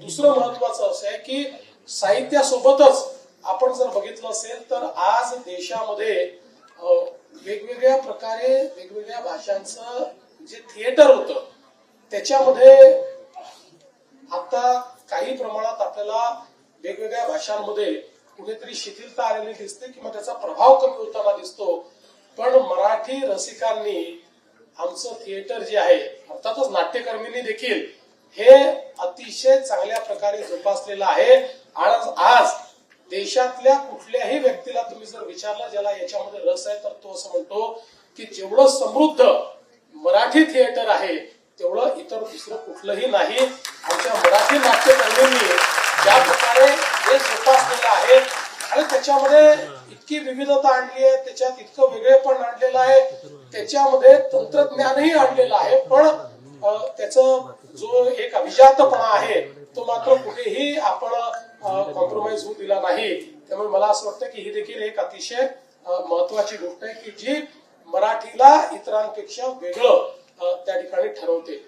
दुसरं महत्वाचं असं आहे की साहित्यासोबतच आपण जर बघितलं असेल तर आज देशामध्ये वेगवेगळ्या प्रकारे वेगवेगळ्या भाषांचं जे थिएटर होतं त्याच्यामध्ये आता काही प्रमाणात आपल्याला वेगवेगळ्या भाषांमध्ये कुठेतरी शिथिलता आलेली दिसते किंवा त्याचा प्रभाव कमी होताना दिसतो. पण मराठी रसिकांनी आमचं थिएटर जे आहे अर्थातच नाट्यकर्मींनी देखील हे अतिशय चांगल्या प्रकारे जोपासलेलं आहे. आज आज देशातल्या कुठल्याही व्यक्तीला तुम्ही जर विचारलं ज्याला याच्यामध्ये रस आहे तर तो असं म्हणतो की जेवढं समृद्ध मराठी थिएटर आहे तेवढं इतर दुसरं कुठलंही नाही. आमच्या मराठी नाट्यकर्मींनी ज्या प्रकारे हे जोपासलेलं आहे आणि त्याच्यामध्ये इतकी विविधता आणली आहे त्याच्यात इतकं वेगळेपण आणलेलं आहे त्याच्यामध्ये तंत्रज्ञानही आणलेलं आहे. पण त्याचं जो एक अभिजातपणा आहे तो मात्र कुठेही आपण कॉम्प्रोमाइज होऊ दिला नाही. त्यामुळे मला असं वाटतं की ही देखील एक अतिशय महत्वाची गोष्ट आहे की जी मराठीला इतरांपेक्षा वेगळं त्या ठिकाणी ठरवते.